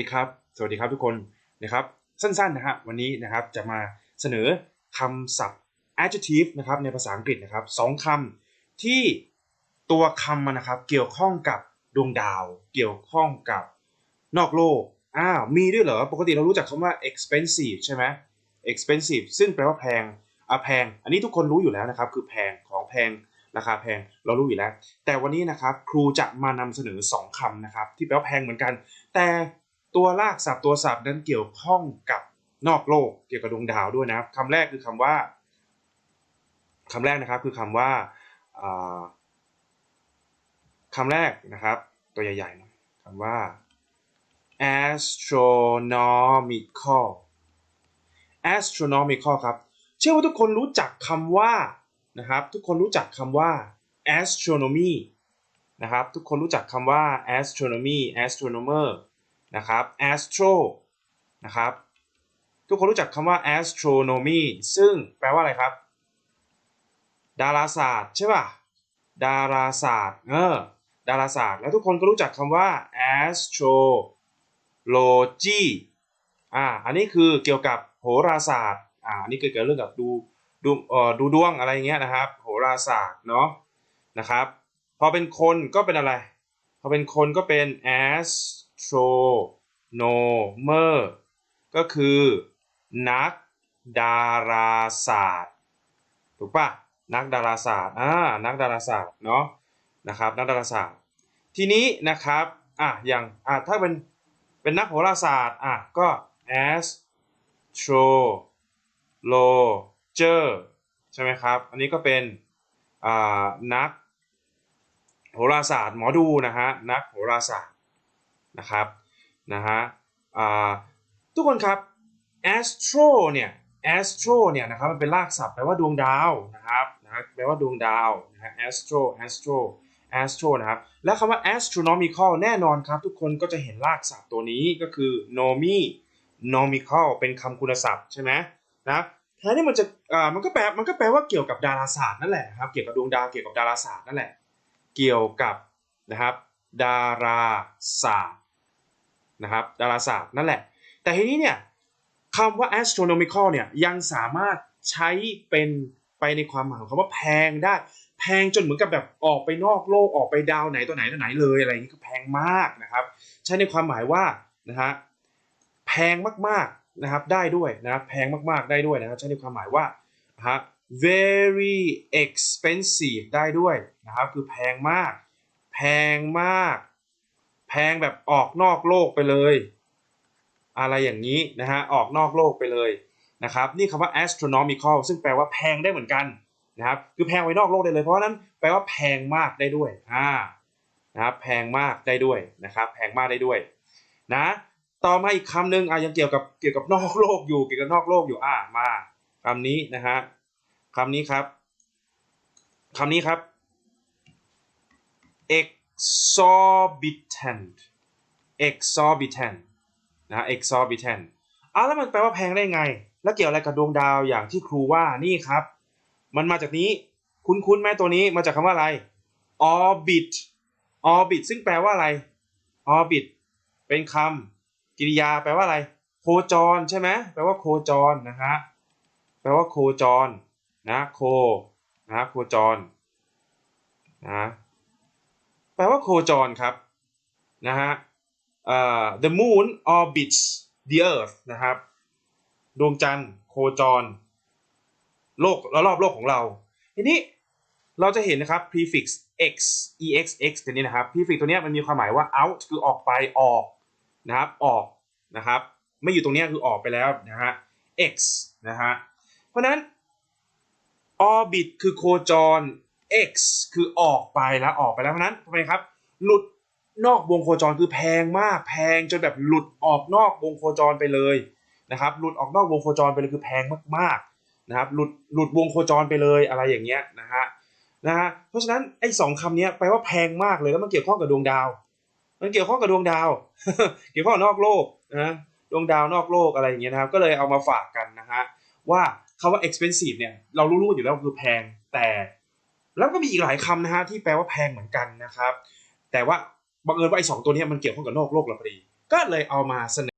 สวัสดีครับ สวัสดีครับทุกคนนะครับสั้นๆนะฮะวันนี้นะครับจะมาเสนอคำศัพท์ adjective นะครับในภาษาอังกฤษนะครับสองคำที่ตัวคำมันนะครับเกี่ยวข้องกับดวงดาว เกี่ยวข้องกับนอกโลกอ้าวมีด้วยเหรอ ปกติเรารู้จักคำว่า expensive ใช่ไหม expensive ซึ่งแปลว่าแพงอะแพง อันนี้ทุกคนรู้อยู่แล้วนะครับ คือแพงของแพงราคาแพงเรารู้อยู่แล้ว แต่วันนี้นะครับครูจะมานำเสนอสองคำนะครับที่แปลว่าแพงเหมือนกัน แต่ ตัวลากศัพท์ตัวศัพท์นั้นเกี่ยวข้องกับนอกโลกเกี่ยวกับดวงดาวด้วยนะครับคำแรกคือคำว่าคำแรกนะครับคือคำว่าอ่าคำแรกนะครับตัวใหญ่ๆหน่อยคำว่า astronomical astronomical ครับ เชื่อว่าทุกคนรู้จักคำว่านะครับ ทุกคนรู้จักคำว่า astronomy นะครับ ทุกคนรู้จักคำว่า astronomy astronomer นะครับ astro นะครับ ทุกคนรู้จักคำว่า astronomy ซึ่งแปลว่าอะไรครับ ดาราศาสตร์ใช่ป่ะ ดาราศาสตร์เออดาราศาสตร์ แล้วทุกคนก็รู้จักคำว่า astrology อ่า อันนี้คือเกี่ยวกับโหราศาสตร์ อ่า อันนี้เกี่ยวกับเรื่องกับดูดูเอ่อดูดวงอะไรเงี้ยนะครับ โหราศาสตร์เนาะนะครับ พอเป็นคนก็เป็นอะไร พอเป็นคนก็เป็น as astronomer ก็คือ นักดาราศาสตร์ ถูกปะนักดาราศาสตร์อ่านักดาราศาสตร์เนาะนะครับนักดาราศาสตร์ ทีนี้นะครับอะอย่างอะถ้าเป็นเป็นนักโหราศาสตร์อะก็ astrologer ใช่ไหมครับ อันนี้ก็เป็นอ่านักโหราศาสตร์หมอดูนะฮะนักโหราศาสตร์ นะครับนะฮะทุกคนครับ astro เนี่ย astro เนี่ยนะครับมันเป็นรากศัพท์แปลว่าดวงดาวนะครับนะฮะแปลว่าดวงดาวนะฮะ astro astro astro นะครับและคำว่า astronomical แน่นอนครับ ทุกคนก็จะเห็นรากศัพท์ตัวนี้ก็คือ nomi nomical เป็นคำคุณศัพท์ใช่ไหมนะแทนที่มันจะอ่ามันก็แปลมันก็แปลว่าเกี่ยวกับดาราศาสตร์นั่นแหละครับเกี่ยวกับดวงดาวเกี่ยวกับดาราศาสตร์นั่นแหละ เกี่ยวกับนะครับดาราศาสตร์ นะครับดาราศาสตร์นั่นแหละ แต่ทีนี้เนี่ยคำว่า astronomical เนี่ยยังสามารถใช้เป็นไปในความหมายของคำว่าแพงได้ แพงจนเหมือนกับแบบออกไปนอกโลกออกไปดาวไหนตัวไหนตัวไหนเลยอะไรอย่างนี้คือแพงมากนะครับ ใช้ในความหมายว่านะฮะแพงมากๆนะครับได้ด้วยนะแพงมากๆได้ด้วยนะครับใช้ในความหมายว่านะฮะ very expensive ได้ด้วยนะครับคือแพงมาก แพงมาก แพงแบบออกนอกโลกไปเลย อะไรอย่างนี้นะฮะออกนอกโลกไปเลยนะครับนี่คำว่า astronomical ซึ่งแปลว่าแพงได้เหมือนกันนะครับคือแพงไปนอกโลกได้เลย เพราะฉะนั้นแปลว่าแพงมากได้ด้วยอ่านะครับแพงมากได้ด้วยนะครับแพงมากได้ด้วยนะต่อมาอีกคำหนึ่งอะยังเกี่ยวกับเกี่ยวกับนอกโลกอยู่เกี่ยวกับนอกโลกอยู่อ่ามาคำนี้นะฮะคำนี้ครับคำนี้ครับ exorbitant exorbitant นะ exorbitant อะแล้วมันแปลว่าแพงได้ไง แล้วเกี่ยวอะไรกับดวงดาวอย่างที่ครูว่านี่ครับ มันมาจากนี้คุ้นๆไหมตัวนี้มาจากคำว่าอะไร orbit orbit ซึ่งแปลว่าอะไร orbit เป็นคำกริยาแปลว่าอะไร โคจรใช่ไหมแปลว่าโคจรนะฮะแปลว่าโคจรนะโคนะโคจรนะ โคจรครับนะฮะ the moon orbits the earth นะครับ ดวงจันทร์โคจร โลกรอบโลกของเรา ทีนี้เราจะเห็นนะครับ prefix x ex x ตัวนี้นะครับ prefix ตัวนี้มันมีความหมายว่า out คือออกไปออกนะครับออกนะครับไม่อยู่ตรงนี้คือออกไปแล้วนะฮะ x นะฮะเพราะนั้น orbit คือโคจร x คือออกไปแล้วออกไปแล้วเพราะนั้นทำไมครับ หลุดนอกวงโคจรคือแพงมากแพงจนแบบหลุดออกนอกวงโคจรไปเลยนะครับหลุดออกนอกวงโคจรไปเลยคือแพงมากๆนะครับหลุดหลุดวงโคจรไปเลยอะไรอย่างเงี้ยนะฮะนะฮะเพราะฉะนั้นไอ้สองคำนี้แปลว่าแพงมากเลยแล้วมันเกี่ยวข้องกับดวงดาว มันเกี่ยวข้องกับดวงดาว เกี่ยวข้องกับนอกโลกนะดวงดาวนอกโลกอะไรอย่างเงี้ยนะครับก็เลยเอามาฝากกันนะฮะว่าคำว่า expensive เนี่ยเรารู้ๆอยู่แล้วคือแพงแต่ แล้วก็มีอีกหลายคำนะฮะที่แปลว่าแพงเหมือนกันนะครับ แต่ว่าบังเอิญว่าไอ้สองตัวนี้มันเกี่ยวข้องกับนอกโลกเราพอดี ก็เลยเอามาเสนอ